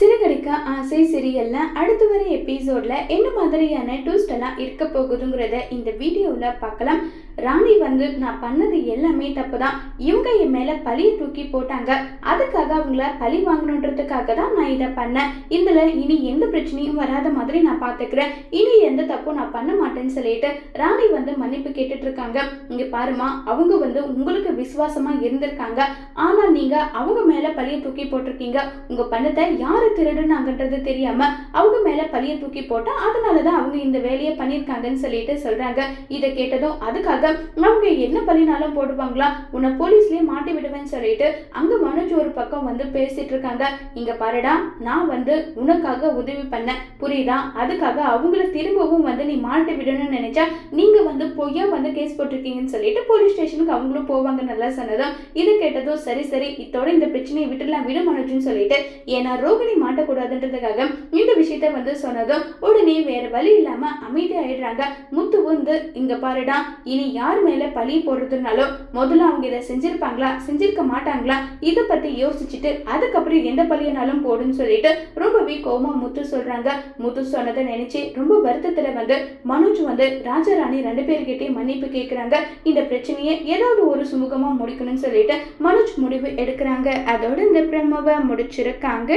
சிறுகடிக்க ஆசை சிரியல்ல அடுத்து வர எபிசோட்ல என்ன மாதிரியான ட்விஸ்ட் எல்லாம் இருக்க போகுதுங்கிறத இந்த வீடியோவில் பார்க்கலாம். ராணி வந்து நான் பண்ணது எல்லாமே தப்பு தான் இவங்க என் மேலே பழியை தூக்கி போட்டாங்க. அதுக்காக அவங்கள பழி வாங்கணுன்றதுக்காக தான் நான் இதை பண்ணேன். இதில் இனி எந்த பிரச்சனையும் வராத மாதிரி நான் பார்த்துக்கிறேன் இனி எந்த தப்பும் நான் பண்ண மாட்டேன்னு சொல்லிட்டு ராணி வந்து மன்னிப்பு கேட்டுட்டு இருக்காங்க இங்கே பாருமா அவங்க வந்து உங்களுக்கு விசுவாசமா இருந்திருக்காங்க. ஆனால் நீங்க அவங்க மேல பழியை தூக்கி போட்டிருக்கீங்க. உங்கள் பணத்தை யாரு திருடுனாங்கன்றது தெரியாம அவங்க மேல பழிய தூக்கி போட்டா அதனாலதான் அவங்க இந்த வேலையை பண்ணியிருக்காங்கன்னு சொல்லிட்டு சொல்றாங்க. இதை கேட்டதும் அதுக்காக அவங்க என்ன பழினாலும் போடுவாங்களா? உன்னை போலீஸ்லயே மாட்டி விடுவேன்னு சொல்லிட்டு அங்க மனோஜ் ஒரு பக்கம் வந்து பேசிட்டு இருக்காங்க. இங்க பாருடா நான் வந்து உனக்காக உதவி பண்ணேன். புரியுதா? அதுக்காக அவங்கள திரும்பவும் வந்து நீ மாட்டி விடணும்னு நினைச்சா நீங்க வந்து பொய்யா வந்து கேஸ் போட்டிருக்கீங்கன்னு சொல்லிட்டு போலீஸ் ஸ்டேஷனுக்கு அவங்களும் போவாங்க நல்லா சொன்னதும் இது கேட்டதும் சரி சரி இதோட இந்த பிரச்சனையை விட்டுலாம் விட மனோஜ்னு சொல்லிட்டு. ஏன்னா ரோகிணி மாட்டக்கூடாதுன்றதுக்காக இந்த விஷயத்த வந்து சொன்னதும் உடனே வேற வழி இல்லாம அமைதி ஆயிடுறாங்க முத்து வந்து இங்க பாருடா இனி யார் மேல பழி போடுறதுனாலும் முதல்ல அவங்க இதை செஞ்சிருப்பாங்களா செஞ்சிருக்க மாட்டாங்களா இதை பத்தி யோசிச்சுட்டு அதுக்கப்புறம் எந்த பழியினாலும் போடுன்னு சொல்லிட்டு ரொம்பவே கோமா முத்து சொல்றாங்க. முத்து சொன்னதை நினைச்சு ரொம்ப வருத்தத்துல வந்து மனோஜ் வந்து ராஜாராணி ரெண்டு பேர்கிட்டயும் மன்னிப்பு கேட்குறாங்க இந்த பிரச்சனையை ஏதாவது ஒரு சுமூகமா முடிக்கணும்னு சொல்லிட்டு மனோஜ் முடிவு எடுக்கிறாங்க. அதோட இந்த பிரம்மவை முடிச்சிருக்காங்க.